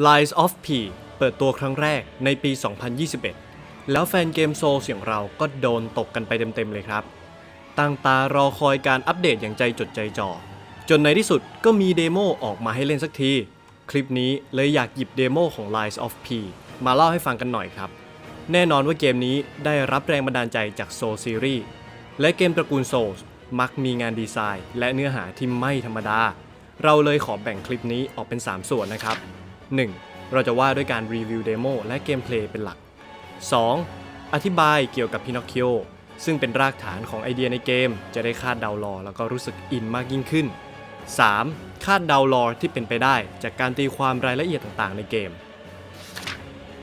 Lies of P เปิดตัวครั้งแรกในปี 2021 แล้วแฟนเกมโซลอย่างเราก็โดนตกกันไปเต็มๆเลยครับ ตั้งตารอคอยการอัปเดตอย่างใจจดใจจ่อ จนในที่สุดก็มีเดโมออกมาให้เล่นสักที คลิปนี้เลยอยากหยิบเดโมของ Lies of P มาเล่าให้ฟังกันหน่อยครับ แน่นอนว่าเกมนี้ได้รับแรงบันดาลใจจาก Soul Series และเกมตระกูล Souls มักมีงานดีไซน์ และเนื้อหาที่ไม่ธรรมดา เราเลยขอแบ่งคลิปนี้ออกเป็น 3 ส่วนนะครับ 1. เราจะว่าด้วยการรีวิวเดโมและเกมเพลย์เป็นหลัก 2. อธิบายเกี่ยวกับพินอคคิโอซึ่งเป็นรากฐานของไอเดียในเกม จะได้คาดเดารอแล้วก็รู้สึกอินมากยิ่งขึ้น 3. คาดเดารอที่เป็นไปได้จากการตีความรายละเอียดต่างๆ ในเกม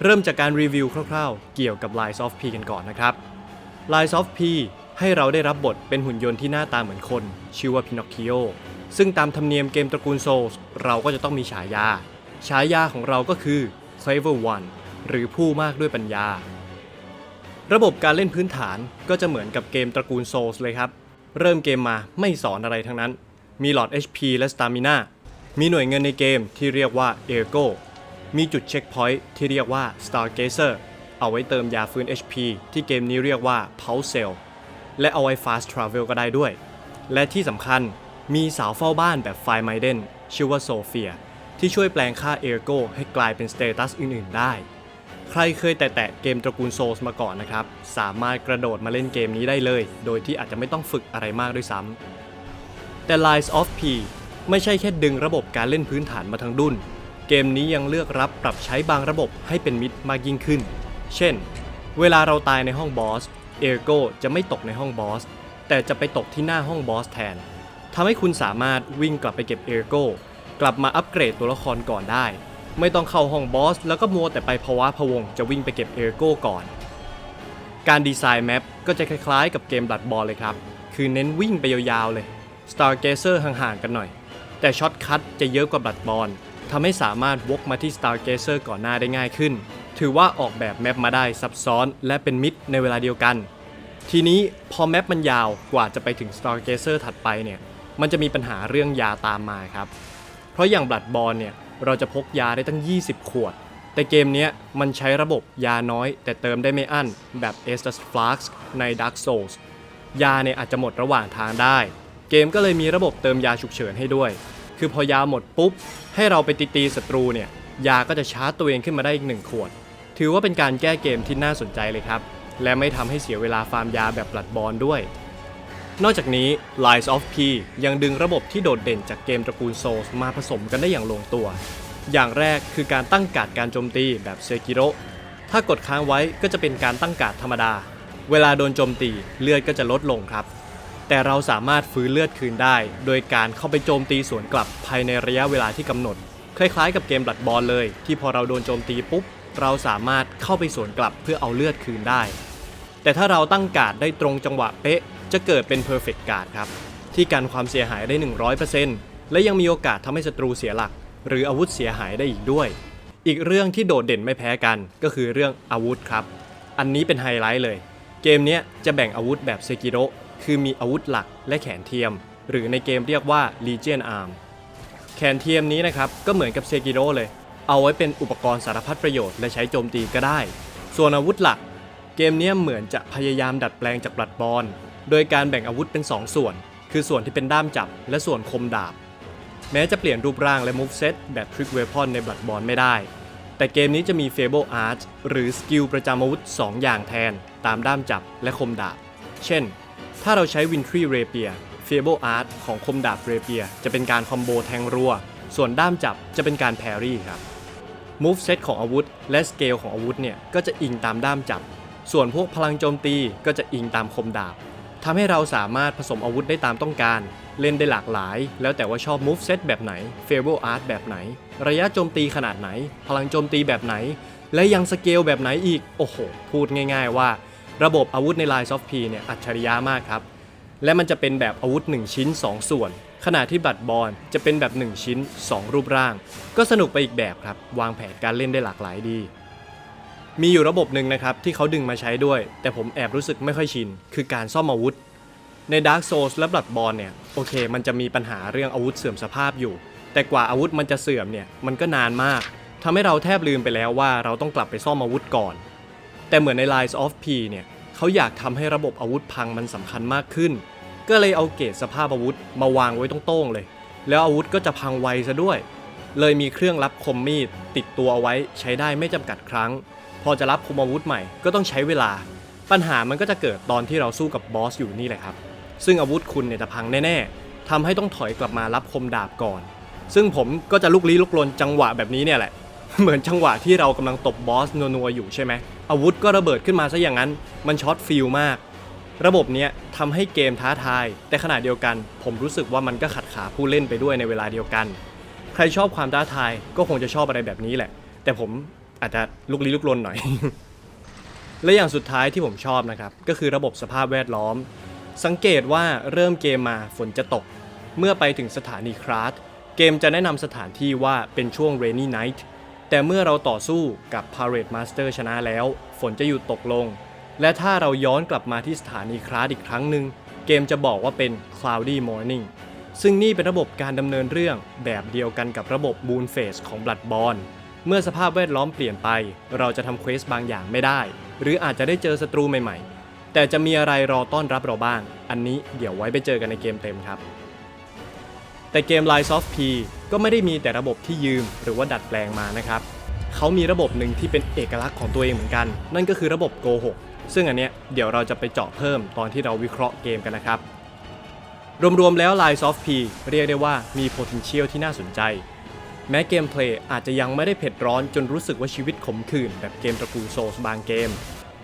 เริ่มจากการรีวิวคร่าวๆ เกี่ยวกับ Lies of P กันก่อนนะครับ Lies of P ให้เราได้รับบทเป็นหุ่นยนต์ที่หน้าตาเหมือนคน ชื่อว่าพินอคคิโอซึ่งตามธรรมเนียมเกมตระกูล Souls เราก็จะต้องมีฉายา ฉายาของเราก็คือ Clever One หรือผู้มากด้วยปัญญา ระบบการเล่นพื้นฐานก็จะเหมือนกับเกมตระกูล Souls เลยครับ เริ่มเกมมาไม่สอนอะไรทั้งนั้น มีหลอด HP และ Stamina มีหน่วยเงินในเกมที่เรียกว่า Ergo มีจุดเช็คพอยต์ที่เรียกว่า Stargazer เอาไว้เติมยาฟื้น HP ที่เกมนี้เรียกว่า Pulse Cell และเอาไว้ Fast Travel ก็ได้ด้วย และที่สำคัญมีสาวเฝ้าบ้านแบบไฟไมเดนชื่อว่าโซเฟีย ที่ช่วยแปลงค่าเอ r โกให้กลายเป็นสเตตัสอื่นๆ ได้ ใครเคยแตะเกมตระกูลโซลส์มาก่อนนะครับ สามารถกระโดดมาเล่นเกมนี้ได้เลย โดยที่อาจจะไม่ต้องฝึกอะไรมากด้วยซ้ำแต่ Lies of P ไม่ใช่แค่ดึงระบบการเล่นพื้นฐานมาทั้งดุนเกมนี้ยังเลือกรับปรับใช้บางระบบให้เป็นมิตรมากยิ่งขึ้น เช่น เวลาเราตายในห้องบอส เอ r โกจะไม่ตกในห้องบอส แต่จะไปตกที่หน้าห้องบอสแทนทำให้คุณสามารถวิ่งกลับไปเก็บเอ r โก กลับมาอัปเกรดตัวละครก่อนได้ ไม่ต้องเข้าห้องบอส แล้วก็มัวแต่ไปภาวะพะวงจะวิ่งไปเก็บเอ r โก้ก่อน การดีไซน์แมปก็จะคล้ายๆ กับเกมบลัดบอลเลยครับ คือเน้นวิ่งไปยาวๆเลย Stargazer ห่างๆกันหน่อย แต่ช็อตคัทจะเยอะกว่าบลัดบอลทำให้สามารถวกมาที่ Stargazer ก่อนหน้าได้ง่ายขึ้น ถือว่าออกแบบแมปมาได้ซับซ้อนและเป็นมิตรในเวลาเดียวกัน ทีนี้พอแมปมันยาวกว่าจะไปถึง Stargazer ถัดไปเนี่ย มันจะมีปัญหาเรื่องยาตามมาครับ ราะอย่างบลัดบอลเนี่ยเราจะพกยาได้ตั้ง 20 ขวด แต่เกมนี้มันใช้ระบบยาน้อย แต่เติมได้ไม่อั้น แบบ Estus Flask ใน Dark Souls ยาเนี่ยอาจจะหมดระหว่างทางได้ เกมก็เลยมีระบบเติมยาฉุกเฉินให้ด้วย คือพอยาหมดปุ๊บ ให้เราไปตีตีศัตรูเนี่ยยาก็จะชาร์จตัวเองขึ้นมาได้อีกหนึ่งขวด ถือว่าเป็นการแก้เกมที่น่าสนใจเลยครับ และไม่ทำให้เสียเวลาฟาร์มยาแบบบลัดบอลด้วย นอกจากนี้ Lies of P ยังดึงระบบที่โดดเด่นจากเกมตระกูล Souls มาผสมกันได้อย่างลงตัว อย่างแรกคือการตั้งการ์ดการโจมตีแบบเซกิโรถ้ากดค้างไว้ก็จะเป็นการตั้งการ์ดธรรมดา เวลาโดนโจมตีเลือดก็จะลดลงครับ แต่เราสามารถฟื้นเลือดคืนได้ โดยการเข้าไปโจมตีสวนกลับภายในระยะเวลาที่กำหนด คล้ายๆ กับเกมบลัดบอลเลย ที่พอเราโดนโจมตีปุ๊บเราสามารถเข้าไปสวนกลับเพื่อเอาเลือดคืนได้ แต่ถ้าเราตั้งการ์ดได้ตรงจังหวะเป๊ะ จะเกิดเป็น perfect guard ครับ ที่กันความเสียหายได้ 100%และยังมีโอกาสทำให้ศัตรูเสียหลัก หรืออาวุธเสียหายได้อีกด้วย อีกเรื่องที่โดดเด่นไม่แพ้กันก็คือเรื่องอาวุธครับ อันนี้เป็นไฮไลท์เลย เกมนี้จะแบ่งอาวุธแบบเซกิโรคือมีอาวุธหลักและแขนเทียม หรือในเกมเรียกว่า Legion Arm แขนเทียมนี้นะครับก็เหมือนกับเซกิโรเลย เอาไว้เป็นอุปกรณ์สารพัดประโยชน์และใช้โจมตีก็ได้ ส่วนอาวุธหลัก เกมนี้เหมือนจะพยายามดัดแปลงจากบลัดบอล โดยการแบ่งอาวุธเป็น 2 ส่วน คือส่วนที่เป็นด้ามจับ และส่วนคมดาบ แม้จะเปลี่ยนรูปร่างและ moveset แบบ Trick Weapon ในบลัดบอลไม่ได้ แต่เกมนี้จะมี Fable Art หรือสกิลประจำอาวุธ 2 อย่างแทน ตามด้ามจับและคมดาบ เช่น ถ้าเราใช้ Wintry Rapier Fable Art ของคมดาบ Rapier จะเป็นการคอมโบแทงรัว ส่วนด้ามจับจะเป็นการแพรี่ครับ moveset ของอาวุธ และสเกลของอาวุธเนี่ยก็จะอิงตามด้ามจับ ส่วนพวกพลังโจมตีก็จะอิงตามคมดาบ ทำให้เราสามารถผสมอาวุธได้ตามต้องการ เล่นได้หลากหลาย แล้วแต่ว่าชอบ move set แบบไหน Fable Art แบบไหน ระยะโจมตีขนาดไหน พลังโจมตีแบบไหน และยังสเกลแบบไหนอีก โอ้โห พูดง่าย ๆ ว่า ระบบอาวุธใน Lies of P เนี่ยอัจฉริยะมากครับ และมันจะเป็นแบบอาวุธ 1 ชิ้น 2 ส่วน ขณะที่บัตรบอลจะเป็นแบบ 1 ชิ้น 2 รูปร่าง ก็สนุกไปอีกแบบครับ วางแผนการเล่นได้หลากหลายดี มีอยู่ระบบหนึ่งนะครับที่เขาดึงมาใช้ด้วย แต่ผมแอบรู้สึกไม่ค่อยชิน คือการซ่อมอาวุธ ใน Dark Souls และ Bloodborne เนี่ยโอเค มันจะมีปัญหาเรื่องอาวุธเสื่อมสภาพอยู่ แต่กว่าอาวุธมันจะเสื่อมเนี่ยมันก็นานมากทำให้เราแทบลืมไปแล้วว่าเราต้องกลับไปซ่อมอาวุธก่อน แต่เหมือนใน Lies of P เนี่ยเขาอยากทำให้ระบบอาวุธพังมันสำคัญมากขึ้น ก็เลยเอาเกรดสภาพอาวุธมาวางไว้ตรงๆเลย แล้วอาวุธก็จะพังไวซะด้วย เลยมีเครื่องรับคมมีดติดตัวเอาไว้ใช้ได้ไม่จำกัดครั้ง พอจะรับคมอาวุธใหม่ก็ต้องใช้เวลา ปัญหามันก็จะเกิดตอนที่เราสู้กับบอสอยู่นี่แหละครับ ซึ่งอาวุธคุณเนี่ยจะพังแน่ๆทำให้ต้องถอยกลับมารับคมดาบก่อน ซึ่งผมก็จะลุกลี้ลุกลนจังหวะแบบนี้เนี่ยแหละ เหมือนจังหวะที่เรากำลังตบบอสนัวๆอยู่ใช่ไหมอาวุธก็ระเบิดขึ้นมาซะอย่างนั้น มันช็อตฟิลมาก ระบบเนี้ยทำให้เกมท้าทาย แต่ขณะเดียวกัน ผมรู้สึกว่ามันก็ขัดขาผู้เล่นไปด้วยในเวลาเดียวกัน ใครชอบความท้าทายก็คงจะชอบอะไรแบบนี้แหละ แต่ผม อาจจะลุกลี้ลุกลนหน่อย และอย่างสุดท้ายที่ผมชอบนะครับ ก็คือระบบสภาพแวดล้อม สังเกตว่าเริ่มเกมมาฝนจะตก เมื่อไปถึงสถานีคราสเกมจะแนะนำสถานที่ว่าเป็นช่วง rainy night แต่เมื่อเราต่อสู้กับ Parade Master ชนะแล้ว ฝนจะหยุดตกลง และถ้าเราย้อนกลับมาที่สถานีคราสอีกครั้งหนึ่งเกมจะบอกว่าเป็น cloudy morning ซึ่งนี่เป็นระบบการดำเนินเรื่องแบบเดียวกันกับระบบ Moon Phase ของ Bloodborne เมื่อสภาพแวดล้อมเปลี่ยนไป เราจะทำเควสบางอย่างไม่ได้ หรืออาจจะได้เจอศัตรูใหม่ๆ แต่จะมีอะไรรอต้อนรับเราบ้าง อันนี้เดี๋ยวไว้ไปเจอกันในเกมเต็มครับ แต่เกม Lies of P ก็ไม่ได้มีแต่ระบบที่ยืมหรือว่าดัดแปลงมานะครับ เขามีระบบหนึ่งที่เป็นเอกลักษณ์ของตัวเองเหมือนกัน นั่นก็คือระบบโกหกซึ่งอันเนี้ยเดี๋ยวเราจะไปเจาะเพิ่มตอนที่เราวิเคราะห์เกมกันนะครับ รวมๆแล้ว Lies of P เรียกได้ว่ามี potential ที่น่าสนใจ แม้เกมเพลย์อาจจะยังไม่ได้เผ็ดร้อนจนรู้สึกว่าชีวิตขมขื่นแบบเกมตระกูลโซลบางเกม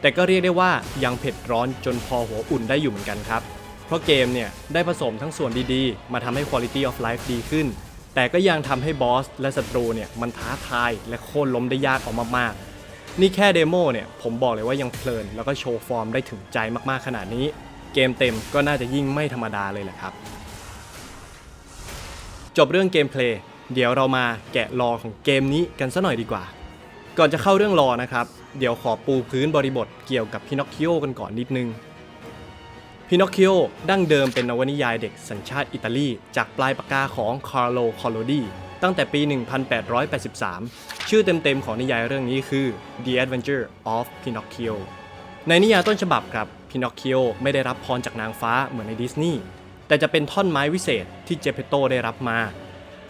แต่ก็เรียกได้ว่ายังเผ็ดร้อนจนพอหัวอุ่นได้อยู่เหมือนกันครับ เพราะเกมเนี่ยได้ผสมทั้งส่วนดีๆ มาทำให้ quality of life ดีขึ้น แต่ก็ยังทำให้บอสและศัตรูเนี่ยมันท้าทายและโค่นล้มได้ยากออกมากๆ นี่แค่เดโมเนี่ยผมบอกเลยว่ายังเพลิน แล้วก็โชว์ฟอร์มได้ถึงใจมากๆขนาดนี้ เกมเต็มก็น่าจะยิ่งไม่ธรรมดาเลยแหละครับ จบเรื่องเกมเพลย์ เดี๋ยวเรามาแกะรอของเกมนี้กันซะหน่อยดีกว่า ก่อนจะเข้าเรื่องรอนะครับ เดี๋ยวขอปูพื้นบริบทเกี่ยวกับพินอคคิโอกันก่อนนิดนึง พินอคคิโอดั้งเดิมเป็นนวนิยายเด็กสัญชาติอิตาลีจากปลายปากกาของคาร์โล คอลโลดีตั้งแต่ปี 1883 ชื่อเต็มๆของนิยายเรื่องนี้คือ The Adventure of Pinocchio ในนิยายต้นฉบับครับพินอคคิโอไม่ได้รับพรจากนางฟ้าเหมือนในดิสนีย์แต่จะเป็นท่อนไม้วิเศษที่เจเปโตได้รับมา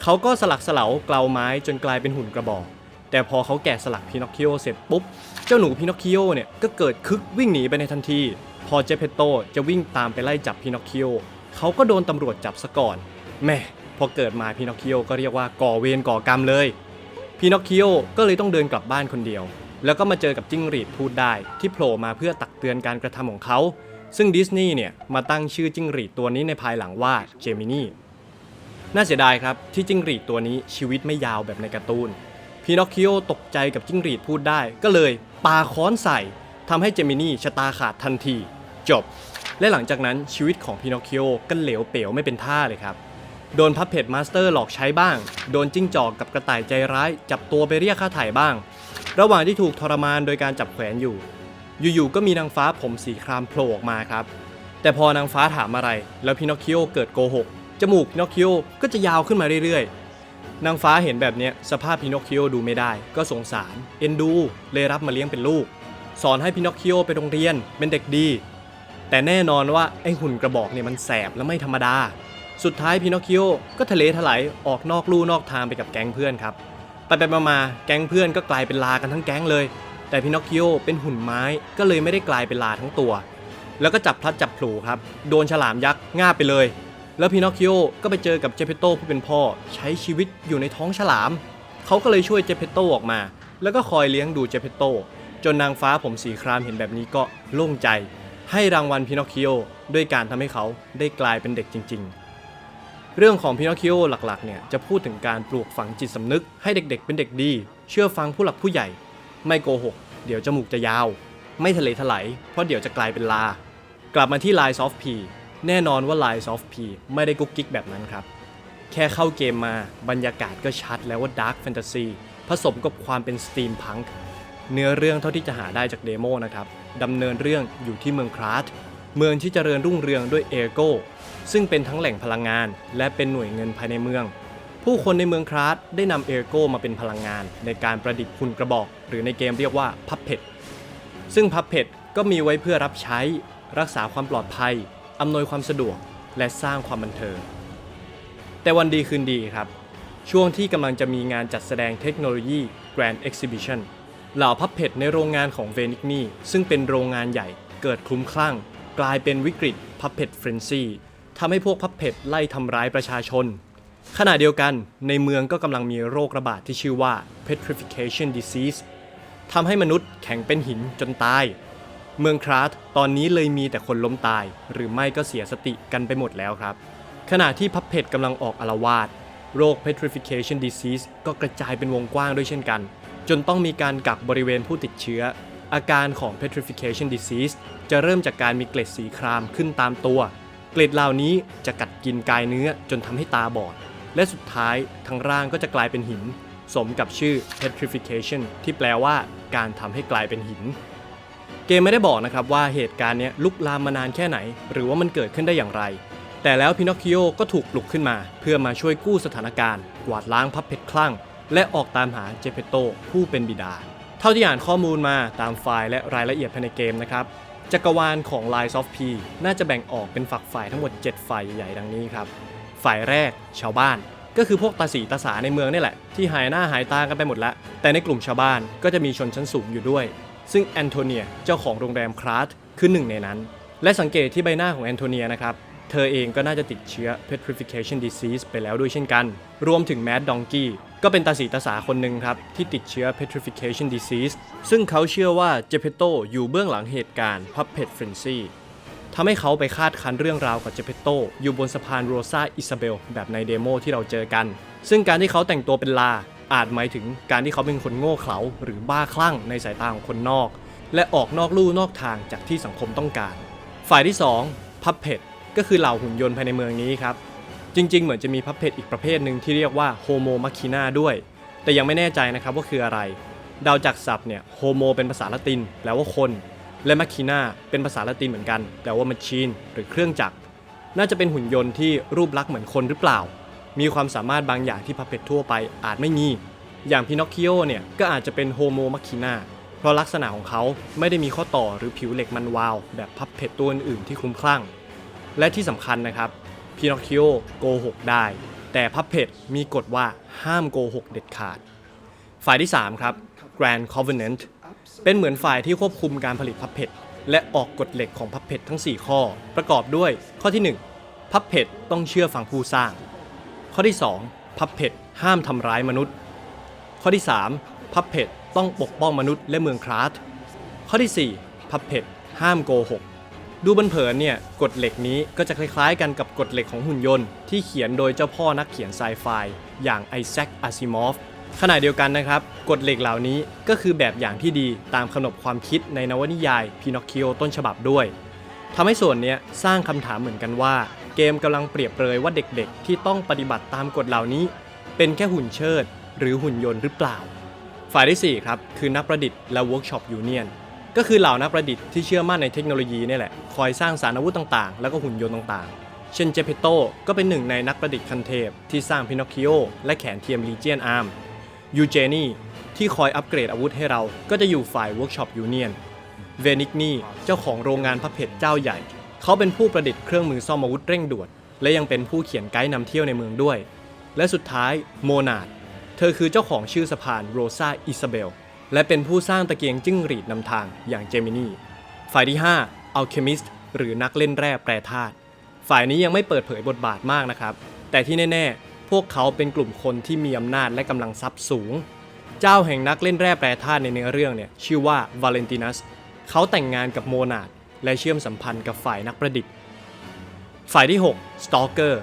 เขาก็สลักสลาเกลาไม้จนกลายเป็นหุ่นกระบอก แต่พอเขาแกะสลักพินอคคิโอเสร็จปุ๊บ เจ้าหนูพินอคคิโอเนี่ยก็เกิดคึกวิ่งหนีไปในทันที พอเจเปโตจะวิ่งตามไปไล่จับพินอคคิโอเขาก็โดนตำรวจจับซะก่อนแม่พอเกิดมาพินอคคิโอก็เรียกว่าก่อเวรก่อกรรมเลยพินอคคิโอก็เลยต้องเดินกลับบ้านคนเดียว แล้วก็มาเจอกับจิ้งหรีดพูดได้ที่โผล่มาเพื่อตักเตือนการกระทำของเขา ซึ่งดิสนีย์เนี่ยมาตั้งชื่อจิ้งหรีดตัวนี้ในภายหลังว่าเจมินี น่าเสียดายครับที่จิ้งหรีดตัวนี้ชีวิตไม่ยาวแบบในการ์ตูนพีนอคคิโอตกใจกับจิ้งหรีดพูดได้ ก็เลยปาค้อนใส่ทำให้เจมินี่ชะตาขาดทันที จบ และหลังจากนั้นชีวิตของพีนอคคิโอก็เหลวเป๋วไม่เป็นท่าเลยครับ โดนพับเพจมาสเตอร์หลอกใช้บ้าง โดนจิ้งจอกกับกระต่ายใจร้าย จับตัวไปเรียกค่าถ่ายบ้าง ระหว่างที่ถูกทรมานโดยการจับแขวนอยู่ อยู่ๆก็มีนางฟ้าผมสีครามโผล่ออกมาครับแต่พอนางฟ้าถามอะไร แล้วพินอคคิโอเกิดโกหก จมูกพินอคคิโอก็จะยาวขึ้นมาเรื่อยๆ นางฟ้าเห็นแบบนี้สภาพพินอคคิโอดูไม่ได้ ก็สงสาร เอ็นดูเลยรับมาเลี้ยงเป็นลูก สอนให้พินอคคิโอไปโรงเรียนเป็นเด็กดี แต่แน่นอนว่าไอ้หุ่นกระบอกเนี่ยมันแสบและไม่ธรรมดา สุดท้ายพินอคคิโอก็ทะเลถลายออกนอกลู่นอกทางไปกับแก๊งเพื่อนครับไปไปมามาแก๊งเพื่อนก็กลายเป็นลากันทั้งแก๊งเลย แต่พินอคคิโอเป็นหุ่นไม้ก็เลยไม่ได้กลายเป็นลาทั้งตัว แล้วก็จับพลัดจับผลูครับ โดนฉลามยักษ์ง่าไปเลย แล้วพินอคคิโอก็ไปเจอกับเจเปโตผู้เป็นพ่อใช้ชีวิตอยู่ในท้องฉลาม เขาก็เลยช่วยเจเปโตออกมา แล้วก็คอยเลี้ยงดูเจเปโตจนนางฟ้าผมสีครามเห็นแบบนี้ก็โล่งใจ ให้รางวัลพินอคคิโอด้วยการทำให้เขาได้กลายเป็นเด็กจริง ๆ เรื่องของพินอคคิโอหลักๆเนี่ยจะพูดถึงการปลูกฝังจิตสำนึก ให้เด็กๆ เป็นเด็กดี เชื่อฟังผู้หลักผู้ใหญ่ ไม่โกหก เดี๋ยวจมูกจะยาว ไม่ทะเลถลายเพราะเดี๋ยวจะกลายเป็นลา กลับมาที่ Lies of P แน่นอนว่า Lies of P ไม่ได้กุ๊กกิ๊กแบบนั้นครับ แค่เข้าเกมมาบรรยากาศก็ชัดแล้วว่า Dark Fantasy ผสมกับความเป็น Steampunk เนื้อเรื่องเท่าที่จะหาได้จากเดโมนะครับดำเนินเรื่องอยู่ที่เมืองคราสเมืองที่เจริญรุ่งเรืองด้วยเอโกซึ่งเป็นทั้งแหล่งพลังงาน และเป็นหน่วยเงินภายในเมือง ผู้คนในเมืองคราสได้นำเอโกมาเป็นพลังงาน ในการประดิษฐ์หุ่นกระบอก หรือในเกมเรียกว่าพับเพ t ซึ่งพับเพ t ก็มีไว้เพื่อรับใช้ รักษาความปลอดภัย อำนวยความสะดวกและสร้างความบันเทิง แต่วันดีคืนดีครับ ช่วงที่กำลังจะมีงานจัดแสดงเทคโนโลยี Grand Exhibition เหล่าพับเพจในโรงงานของเวนิกนี่ซึ่งเป็นโรงงานใหญ่เกิดคลุ้มคลั่ง กลายเป็นวิกฤตพับเพจเฟรนซีทำให้พวกพับเพจไล่ทำร้ายประชาชน ขณะเดียวกันในเมืองก็กำลังมีโรคระบาดที่ชื่อว่า petrification disease ทำให้มนุษย์แข็งเป็นหินจนตาย เมืองคราสตอนนี้เลยมีแต่คนล้มตาย หรือไม่ก็เสียสติกันไปหมดแล้วครับ ขณะที่พับเพจกำลังออกอาละวาดโรค petrification disease ก็กระจายเป็นวงกว้างด้วยเช่นกัน จนต้องมีการกักบริเวณผู้ติดเชื้อ อาการของ petrification disease จะเริ่มจากการมีเกล็ดสีครามขึ้นตามตัว เกล็ดเหล่านี้จะกัดกินกายเนื้อจนทำให้ตาบอด และสุดท้ายทั้งร่างก็จะกลายเป็นหิน สมกับชื่อ petrification ที่แปลว่า การทำให้กลายเป็นหิน เกมไม่ได้บอกนะครับว่าเหตุการณ์นี้ลุกลามมานานแค่ไหน หรือว่ามันเกิดขึ้นได้อย่างไร แต่แล้วพินอคคิโอก็ถูกปลุกขึ้นมา เพื่อมาช่วยกู้สถานการณ์ กวาดล้างพับเพชรคลั่ง และออกตามหาเจเปโตผู้เป็นบิดา เท่าที่อ่านข้อมูลมาตามไฟล์และรายละเอียดภายในเกมนะครับจักรวาลของ Lies of P น่าจะแบ่งออกเป็นฝักฝ่ายทั้งหมด 7 ฝ่ายใหญ่ๆดังนี้ครับ ฝ่ายแรกชาวบ้าน ก็คือพวกตาสีตาสาในเมืองนี่แหละ ที่หายหน้าหายตากันไปหมดแล้ว แต่ในกลุ่มชาวบ้านก็จะมีชนชั้นสูงอยู่ด้วย ซึ่งแอนโทเนียเจ้าของโรงแรมคลาสคือหนึ่งในนั้น และสังเกตที่ใบหน้าของแอนโทเนียนะครับ เธอเองก็น่าจะติดเชื้อ petrification disease ไปแล้วด้วยเช่นกัน รวมถึงแมดดองกี้ก็เป็นตาสีตาสาคนหนึ่งครับ ที่ติดเชื้อ petrification disease ซึ่งเขาเชื่อว่าเจเปโตอยู่เบื้องหลังเหตุการณ์ puppet frenzy ทำให้เขาไปคาดคันเรื่องราวกับเจเปโตอยู่บนสะพานโรซาอิซาเบลแบบในเดโมที่เราเจอกัน ซึ่งการที่เขาแต่งตัวเป็นลา อาจหมายถึงการที่เขาเป็นคนโง่เขลาหรือบ้าคลั่งในสายตาของคนนอก และออกนอกลู่นอกทางจากที่สังคมต้องการ ฝ่ายที่2พับเพ t ก็คือเหล่าหุ่นยนต์ภายในเมืองนี้ครับ จริง ๆ เหมือนจะมีพับเพ t อีกประเภทหนึ่งที่เรียกว่าโฮโมมาคินาด้วย แต่ยังไม่แน่ใจนะครับว่าคืออะไรดาวจากศัพท์เนี่ยโฮโมเป็นภาษาละตินแปลว่าคน และมาคินาเป็นภาษาละตินเหมือนกันแปลว่ามาชีนหรือเครื่องจักรน่าจะเป็นหุ่นยนต์ที่รูปลักษณ์เหมือนคนหรือเปล่า มีความสามารถบางอย่างที่พับเพ t ทั่วไปอาจไม่มี อย่างพินอคคิโอเนี่ยก็อาจจะเป็นโฮโมมาคินาเพราะลักษณะของเขาไม่ได้มีข้อต่อหรือผิวเหล็กมันวาว แบบพับเพ t ตัวอื่นๆที่คลุ้มคลั่ง และที่สำคัญนะครับพินอคคิโอโกหกได้ แต่พับเพ t มีกฎว่าห้ามโกหกเด็ดขาด ฝ่ายที่ 3 ครับ Grand Covenant เป็นเหมือนฝ่ายที่ควบคุมการผลิตพับเพ t และออกกฎเหล็กของพับเพ t ทั้ง 4 ข้อ ประกอบด้วยข้อที่ 1พับเพ t ต้องเชื่อฟังผู้สร้าง ข้อที่ 2 พับเพ t ห้ามทำร้ายมนุษย์ ข้อที่ 3 พับเพ t ต้องปกป้องมนุษย์และเมืองคราสข้อที่ 4 พับเพ t ห้ามโกหก ดูบันเผินเนี่ยกฎเหล็กนี้ก็จะคล้ายๆ กันกับกฎเหล็กของหุ่นยนต์ ที่เขียนโดยเจ้าพ่อนักเขียนไซไฟอย่างไอแซคอาซิมอฟขณะเดียวกันนะครับกฎเหล็กเหล่านี้ก็คือแบบอย่างที่ดีตามขนบความคิดในนวนิยายพินอคคิโอต้นฉบับด้วยทำให้ส่วนนี้สร้างคำถามเหมือนกันว่า เกมกำลังเปรียบเปรยว่าเด็กๆ ที่ต้องปฏิบัติตามกฎเหล่านี้ เป็นแค่หุ่นเชิด หรือหุ่นยนต์หรือเปล่า ฝ่ายที่ 4 ครับ คือนักประดิษฐ์และเวิร์กช็อปยูเนียนก็คือเหล่านักประดิษฐ์ที่เชื่อมั่นในเทคโนโลยีนี่แหละ คอยสร้างสารอาวุธต่างๆ แล้วก็หุ่นยนต์ต่างๆ เช่นเจเปโตก็เป็นหนึ่งในนักประดิษฐ์คันเทพ ที่สร้างพินอคคิโอและแขนเทียมลีเจียนอาร์มยูเจนี่ที่คอยอัปเกรดอาวุธให้เรา ก็จะอยู่ฝ่ายเวิร์กช็อปยูเนียน เวนิกนี่เจ้าของโรงงานพับเพชรเจ้าใหญ่ เขาเป็นผู้ประดิษฐ์เครื่องมือซ่อมอาวุธเร่งด่วน และยังเป็นผู้เขียนไกด์นำเที่ยวในเมืองด้วย และสุดท้ายโมนาด เธอคือเจ้าของชื่อสะพานโรซาอิซาเบล และเป็นผู้สร้างตะเกียงจิ้งหรีดนำทางอย่างเจมินีฝ่ายที่5อัลเคมิสต์หรือนักเล่นแร่แปรธาตุฝ่ายนี้ยังไม่เปิดเผยบทบาทมากนะครับ แต่ที่แน่ๆ พวกเขาเป็นกลุ่มคนที่มีอำนาจและกำลังทรัพย์สูง เจ้าแห่งนักเล่นแร่แปรธาตุในเนื้อเรื่องเนี่ยชื่อว่าวาเลนตินัสเขาแต่งงานกับโมนาด และเชื่อมสัมพันธ์กับฝ่ายนักประดิษฐ์ ฝ่ายที่ 6 Stalker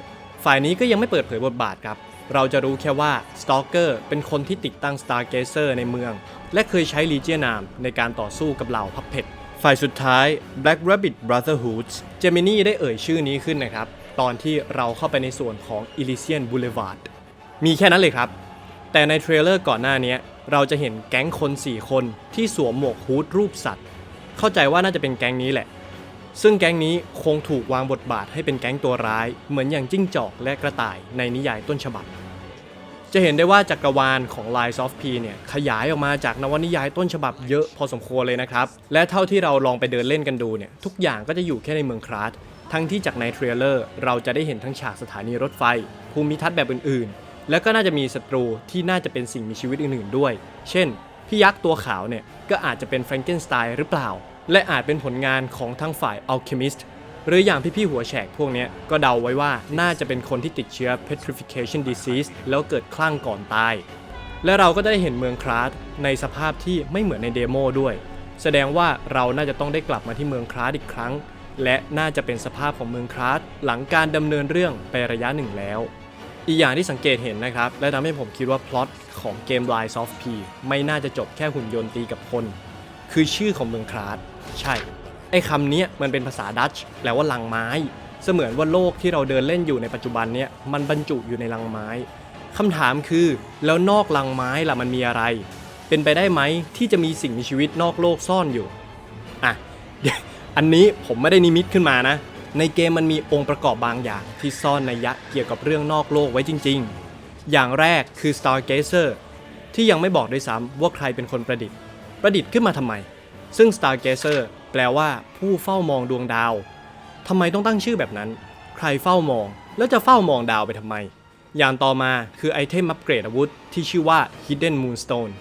ฝ่ายนี้ก็ยังไม่เปิดเผยบทบาทครับ เราจะรู้แค่ว่า Stalker เป็นคนที่ติดตั้ง Stargazer ในเมือง และเคยใช้ Legion Arm ในการต่อสู้กับเหล่าพับเพ t ฝ่ายสุดท้าย Black Rabbit Brotherhood Gemini ได้เอ่ยชื่อนี้ขึ้นนะครับ ตอนที่เราเข้าไปในส่วนของ Elysian Boulevard มีแค่นั้นเลยครับ แต่ในเทรลเลอร์ก่อนหน้านี้เราจะเห็นแก๊งคน 4 คนที่สวมหมวกฮูดรูปสัตว์ เข้าใจว่าน่าจะเป็นแก๊งนี้แหละ ซึ่งแก๊งนี้คงถูกวางบทบาทให้เป็นแก๊งตัวร้าย เหมือนอย่างจิ้งจอกและกระต่ายในนิยายต้นฉบับ จะเห็นได้ว่าจักรวาลของ Lies of P เนี่ยขยายออกมาจากนวนิยายต้นฉบับเยอะพอสมควรเลยนะครับ และเท่าที่เราลองไปเดินเล่นกันดูเนี่ยทุกอย่างก็จะอยู่แค่ในเมืองคราสทั้งที่จากในเทรลเลอร์เราจะได้เห็นทั้งฉากสถานีรถไฟ ภูมิทัศน์แบบอื่น ๆ แล้วก็น่าจะมีศัตรูที่น่าจะเป็นสิ่งมีชีวิตอื่น ๆ ด้วย เช่น พี่ยักษ์ตัวขาวเนี่ยก็อาจจะเป็นแฟรงเกนสไตน์หรือเปล่า และอาจเป็นผลงานของทางฝ่ายอัลเคมิสต์หรืออย่างพี่ๆหัวแฉกพวกนี้ก็เดาไว้ว่าน่าจะเป็นคนที่ติดเชื้อ petrification disease แล้วเกิดคลั่งก่อนตาย และเราก็ได้เห็นเมืองคราสในสภาพที่ไม่เหมือนในเดโมด้วย แสดงว่าเราน่าจะต้องได้กลับมาที่เมืองคราสอีกครั้ง และน่าจะเป็นสภาพของเมืองคราสหลังการดำเนินเรื่องไประยะหนึ่งแล้ว อีกอย่างที่สังเกตเห็นนะครับ และทำให้ผมคิดว่าพล็อตของเกม Lies of P ไม่น่าจะจบแค่หุ่นยนต์ตีกับคน คือชื่อของเมืองคราสใช่ ไอ้คำนี้มันเป็นภาษาดัตช์แปลว่าลังไม้ เสมือนว่าโลกที่เราเดินเล่นอยู่ในปัจจุบันเนี้ยมันบรรจุอยู่ในลังไม้คำถามคือแล้วนอกลังไม้ล่ะมันมีอะไร เป็นไปได้ไหมที่จะมีสิ่งมีชีวิตนอกโลกซ่อนอยู่อะอันนี้ผมไม่ได้นิมิตขึ้นมานะ ในเกมมันมีองค์ประกอบบางอย่างที่ซ่อนนัยยะเกี่ยวกับเรื่องนอกโลกไว้จริง ๆ อย่างแรกคือ Stargazer ที่ยังไม่บอกด้วยซ้ำว่าใครเป็นคนประดิษฐ์ ประดิษฐ์ขึ้นมาทำไม ซึ่ง Stargazer แปลว่าผู้เฝ้ามองดวงดาวทำไมต้องตั้งชื่อแบบนั้น ใครเฝ้ามอง แล้วจะเฝ้ามองดาวไปทำไม อย่างต่อมาคือไอเทมอัปเกรดอาวุธที่ชื่อว่า Hidden Moonstone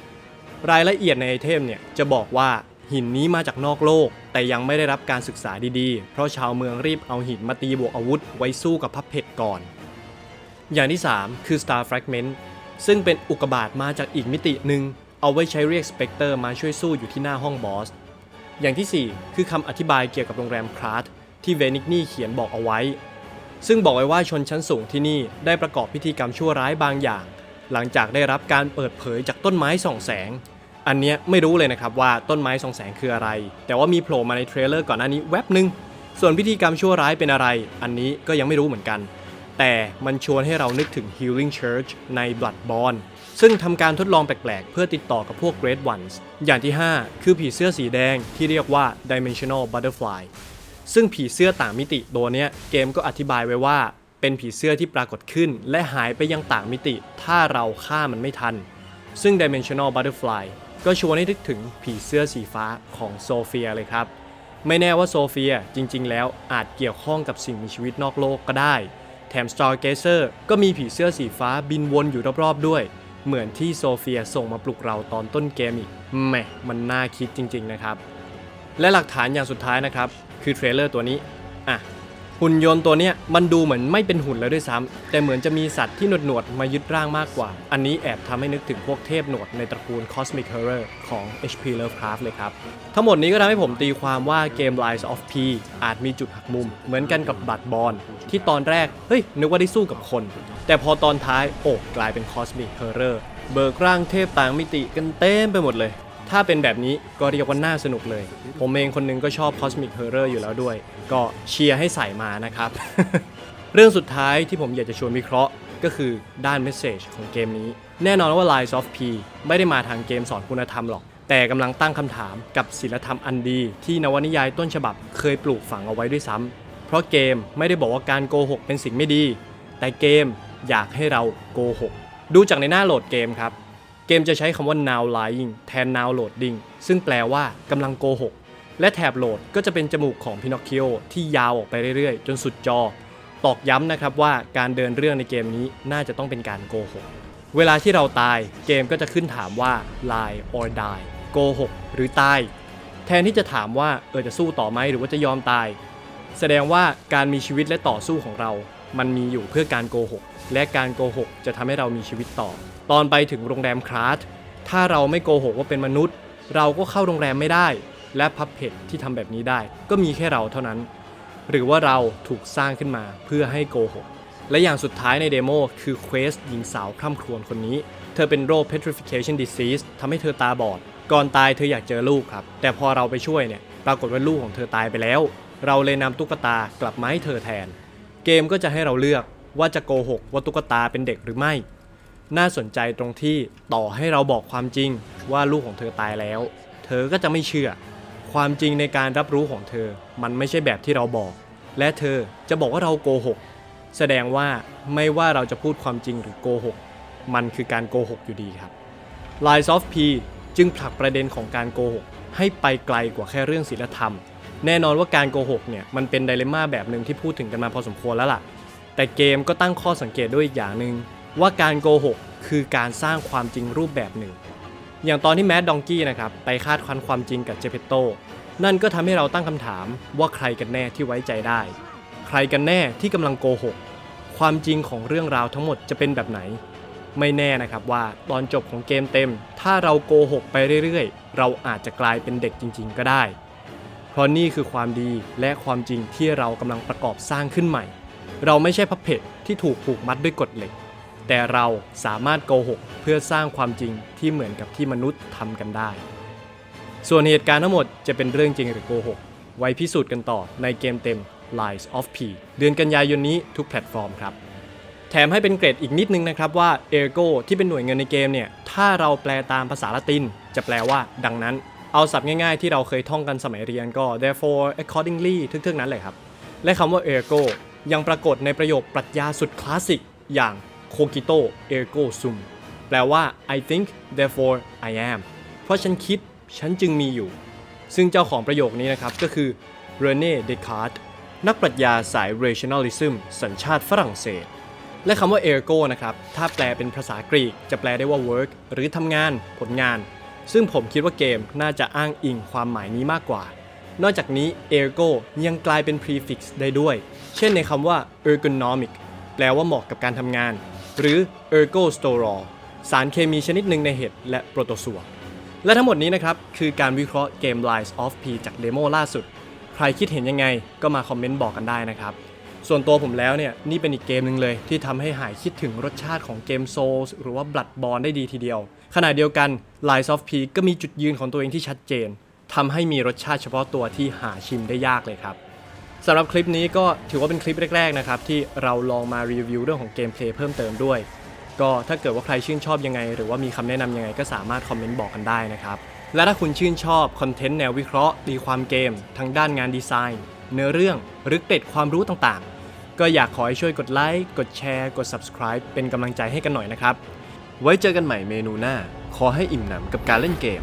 รายละเอียดในไอเทมเนี่ยจะบอกว่า หินนี้มาจากนอกโลก แต่ยังไม่ได้รับการศึกษาดีๆ เพราะชาวเมืองรีบเอาหินมาตีบวกอาวุธไว้สู้กับพับเพชรก่อน อย่างที่ 3 คือ Star Fragment ซึ่งเป็นอุกกาบาตมาจากอีกมิติหนึ่งเอาไว้ใช้เรียกสเปกเตอร์มาช่วยสู้อยู่ที่หน้าห้องบอส อย่างที่ 4 คือคำอธิบายเกี่ยวกับโรงแรมคราสที่เวนิกนี่เขียนบอกเอาไว้ ซึ่งบอกไว้ว่าชนชั้นสูงที่นี่ได้ประกอบพิธีกรรมชั่วร้ายบางอย่าง หลังจากได้รับการเปิดเผยจากต้นไม้ส่องแสง อันเนี้ยไม่รู้เลยนะครับว่าต้นไม้ส่องแสงคืออะไร แต่ว่ามีโผล่มาในเทรลเลอร์ก่อนหน้านี้แวบหนึ่งส่วนพิธีกรรมชั่วร้ายเป็นอะไร อันนี้ก็ยังไม่รู้เหมือนกัน แต่มันชวนให้เรานึกถึง Healing Church ใน Bloodborne ซึ่งทำการทดลองแปลกๆ เพื่อติดต่อกับพวก Great Ones อย่างที่ 5 คือผีเสื้อสีแดงที่เรียกว่า Dimensional Butterfly ซึ่งผีเสื้อต่างมิติตัวเนี้ยเกมก็อธิบายไว้ว่า เป็นผีเสื้อที่ปรากฏขึ้น และหายไปยังต่างมิติ ถ้าเราฆ่ามันไม่ทัน ซึ่ง Dimensional Butterfly ก็ชวนให้นึกถึงผีเสื้อสีฟ้าของโซเฟียเลยครับ ไม่แน่ว่าโซเฟียจริง ๆ แล้วอาจเกี่ยวข้องกับสิ่งมีชีวิตนอกโลกก็ได้ แถม Stargazer ก็มีผีเสื้อสีฟ้าบินวนอยู่รอบๆด้วย เหมือนที่โซเฟียส่งมาปลุกเราตอนต้นเกมอีกแหมมันน่าคิดจริง ๆ นะครับ และหลักฐานอย่างสุดท้ายนะครับ คือเทรลเลอร์ตัวนี้อะ หุ่นยนต์ตัวเนี้ยมันดูเหมือนไม่เป็นหุ่นแล้วด้วยซ้ำแต่เหมือนจะมีสัตว์ที่หนวดหนวดมายึดร่างมากกว่า อันนี้แอบทำให้นึกถึงพวกเทพหนวดในตระกูล Cosmic Horror ของ HP Lovecraft เลยครับ ทั้งหมดนี้ก็ทำให้ผมตีความว่าเกม Lies of P อาจมีจุดหักมุม เหมือนกันกับบัตบอลที่ตอนแรก เฮ้ย นึกว่าได้สู้กับคน แต่พอตอนท้ายโอ้กลายเป็น Cosmic Horror เบิกร่างเทพต่างมิติกันเต็มไปหมดเลย ถ้าเป็นแบบนี้ก็เรียกว่าน่าสนุกเลย ผมเองคนนึงก็ชอบ Cosmic Horror อยู่แล้วด้วย ก็เชียร์ให้ใส่มานะครับ เรื่องสุดท้ายที่ผมอยากจะชวนวิเคราะห์ ก็คือด้านเมสเซจของเกมนี้ แน่นอนว่า Lies of P ไม่ได้มาทางเกมสอนคุณธรรมหรอก แต่กำลังตั้งคำถามกับศีลธรรมอันดี ที่นวนิยายต้นฉบับเคยปลูกฝังเอาไว้ด้วยซ้ำเพราะเกมไม่ได้บอกว่าการโกหกเป็นสิ่งไม่ดี แต่เกมอยากให้เราโกหกดูจากในหน้าโหลดเกมครับ กมจะใช้คำว่า now lying แทน now loading ซึ่งแปลว่ากำลังโกหก และแถบโหลดก็จะเป็นจมูกของพินอคคิโอที่ยาวออกไปเรื่อยๆ จนสุดจอ ตอกย้ำนะครับว่าการเดินเรื่องในเกมนี้น่าจะต้องเป็นการโกหก เวลาที่เราตายเกมก็จะขึ้นถามว่า lie or die โกหกหรือตาย แทนที่จะถามว่าเออจะสู้ต่อไหมหรือว่าจะยอมตาย แสดงว่าการมีชีวิตและต่อสู้ของเรา มันมีอยู่เพื่อการโกหก และการโกหกจะทำให้เรามีชีวิตต่อ ตอนไปถึงโรงแรมคลาสถ้าเราไม่โกหกว่าเป็นมนุษย์ เราก็เข้าโรงแรมไม่ได้ และพับเพจที่ทำแบบนี้ได้ ก็มีแค่เราเท่านั้น หรือว่าเราถูกสร้างขึ้นมาเพื่อให้โกหก และอย่างสุดท้ายในเดโมคือเควสหญิงสาวคร่ำครวญคนนี้ เธอเป็นโรค petrification disease ทำให้เธอตาบอด ก่อนตายเธออยากเจอลูกครับ แต่พอเราไปช่วยเนี่ย ปรากฏว่าลูกของเธอตายไปแล้ว เราเลยนำตุ๊กตากลับมาให้เธอแทน เกมก็จะให้เราเลือกว่าจะโกหกว่าตุ๊กตาเป็นเด็กหรือไม่ น่าสนใจตรงที่ต่อให้เราบอกความจริงว่าลูกของเธอตายแล้ว เธอก็จะไม่เชื่อ ความจริงในการรับรู้ของเธอมันไม่ใช่แบบที่เราบอก และเธอจะบอกว่าเราโกหก แสดงว่าไม่ว่าเราจะพูดความจริงหรือโกหก มันคือการโกหกอยู่ดีครับ Lies of P จึงผลักประเด็นของการโกหกให้ไปไกลกว่าแค่เรื่องศีลธรรม แน่นอนว่าการโกหกเนี่ยมันเป็นไดเลม่าแบบหนึ่งที่พูดถึงกันมาพอสมควรแล้วล่ะ แต่เกมก็ตั้งข้อสังเกตด้วยอีกอย่างหนึ่งว่าการโกหกคือการสร้างความจริงรูปแบบหนึ่ง อย่างตอนที่แมดดองกี้นะครับไปคาดคันความจริงกับเจเปโตนั่นก็ทำให้เราตั้งคำถามว่าใครกันแน่ที่ไว้ใจได้ ใครกันแน่ที่กำลังโกหก ความจริงของเรื่องราวทั้งหมดจะเป็นแบบไหน ไม่แน่นะครับว่าตอนจบของเกมเต็ม ถ้าเราโกหกไปเรื่อยๆ เราอาจจะกลายเป็นเด็กจริง ๆ ก็ได้ เพราะนี่คือความดีและความจริงที่เรากำลังประกอบสร้างขึ้นใหม่ เราไม่ใช่พับเพจที่ถูกผูกมัดด้วยกฎเหล็ก แต่เราสามารถโกหกเพื่อสร้างความจริงที่เหมือนกับที่มนุษย์ทำกันได้ ส่วนเหตุการณ์ทั้งหมดจะเป็นเรื่องจริงหรือโกหก ไว้พิสูจน์กันต่อในเกมเต็ม Lies of P เดือนกันยายนนี้ทุกแพลตฟอร์มครับแถมให้เป็นเกรดอีกนิดนึงนะครับว่า ergo ที่เป็นหน่วยเงินในเกมเนี่ย ถ้าเราแปลตามภาษาละติน จะแปลว่า ดังนั้น เอาศัพท์ง่ายๆ ที่เราเคยท่องกันสมัยเรียนก็ therefore accordingly ทึกๆนั้นเลยครับ และคำว่า ergo ยังปรากฏในประโยคปรัชญาสุดคลาสสิกอย่าง cogito ergo sum แปลว่า I think therefore I am เพราะฉันคิดฉันจึงมีอยู่ ซึ่งเจ้าของประโยคนี้นะครับก็คือ René Descartes นักปรัชญาสาย rationalism สัญชาติฝรั่งเศส และคำว่า ergo นะครับ ถ้าแปลเป็นภาษากรีกจะแปลได้ว่า work หรือทำงาน ผลงาน ซึ่งผมคิดว่าเกมน่าจะอ้างอิงความหมายนี้มากกว่า นอกจากนี้ ergo ยังกลายเป็น prefix ได้ด้วย เช่นในคำว่า ergonomic แปลว่าเหมาะกับการทำงาน หรือ ergosterol สารเคมีชนิดหนึ่งในเห็ดและโปรโตซัวและทั้งหมดนี้นะครับ คือการวิเคราะห์เกม Lies of P จากเดโมล่าสุด ใครคิดเห็นยังไงก็มาคอมเมนต์บอกกันได้นะครับ ส่วนตัวผมแล้วเนี่ย นี่เป็นอีกเกมหนึ่งเลยที่ทำให้หายคิดถึงรสชาติของเกม Souls หรือว่า Bloodborne ได้ดีทีเดียว ขณะเดียวกัน Lies of P ก็มีจุดยืนของตัวเองที่ชัดเจนทำให้มีรสชาติเฉพาะตัวที่หาชิมได้ยากเลยครับสำหรับคลิปนี้ก็ถือว่าเป็นคลิปแรกๆนะครับที่เราลองมารีวิวเรื่องของเกมเพลย์เพิ่มเติมด้วย ก็ถ้าเกิดว่าใครชื่นชอบยังไง หรือว่ามีคำแนะนำยังไงก็สามารถคอมเมนต์บอกกันได้นะครับและถ้าคุณชื่นชอบคอนเทนต์แนววิเคราะห์ตีความเกมทั้งด้านงานดีไซน์ เนื้อเรื่องหรือเกร็ดความรู้ต่างๆ ก็อยากขอให้ช่วยกดไลค์กดแชร์ กด subscribe เป็นกำลังใจให้กันหน่อยนะครับ ไว้เจอกันใหม่เมนูหน้า ขอให้อิ่มหนำกับการเล่นเกม